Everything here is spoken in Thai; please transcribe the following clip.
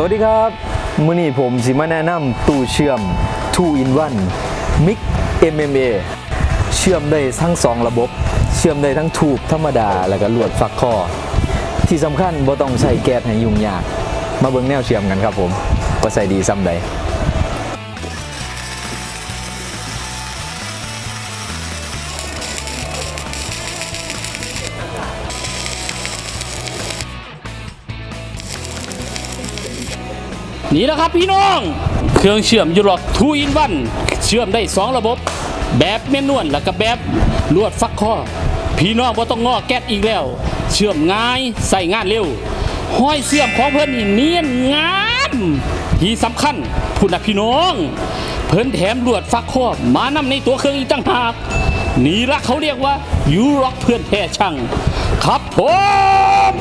สวัสดีครับมื้อนี้ผมสิมาแนะนำตู้เชื่อม 2 in 1 Mix MMA เชื่อมได้ทั้ง 2 ระบบ เชื่อมได้ทั้งทูบธรรมดา แล้วก็ลวดฟักคอ ที่สำคัญบ่ต้องใช้แก๊สให้ยุ่งยาก มาเบิ่งแนวเชื่อมกันครับผม ก็ใส่ดีซ้ำใด นี่แหละครับพี่น้อง เครื่องเชื่อมยูโรทูอินวันเชื่อมได้ 2 ระบบ แบบเมนนวลแล้วก็แบบลวดฟักข้อ พี่น้องบ่ต้องงอแก๊สอีกแล้ว เชื่อมง่ายใส่งานเร็ว ห้อยเสื่อมของเพิ่นนี่เนียนงามที่สำคัญพูดนะพี่น้อง เพิ่นแถมลวดฟักข้อมานำในตัวเครื่องอีกต่างหากนี่ละเขาเรียกว่ายูร็อกเพื่อนแท้ช่างครับผม